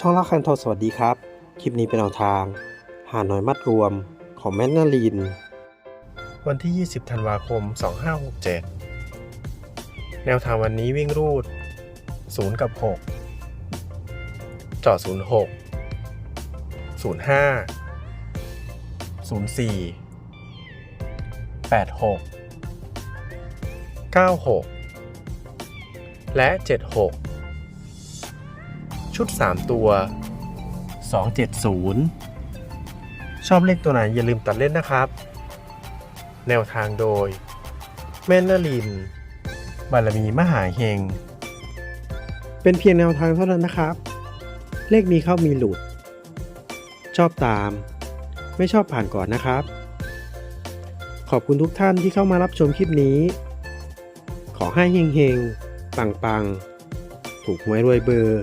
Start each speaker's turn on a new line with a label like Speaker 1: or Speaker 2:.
Speaker 1: ช่องล่าคันทอสวัสดีครับ คลิปนี้เป็นแนวทาง หาหน่อยมัดรวมของแมกนาลีนวันที่ 20 ธันวาคม 2567 แนวทางวันนี้วิ่งรูด 0 กับ 6 จอด 06 05 04 86 96 และ 76 ชุด 3 ตัว 270 ชอบเลขตัวไหนอย่าลืมตัดเล่นนะครับ แนวทางโดย แม่นนลิน บารมีมหาเฮง เป็นเพียงแนวทางเท่านั้นนะครับ เลขมีเข้ามีหลุด ชอบตาม ไม่ชอบผ่านก่อนนะครับ ขอบคุณทุกท่านที่เข้ามารับชมคลิปนี้ ขอให้เฮงเฮงปังปังถูกหวยรวยเบอร์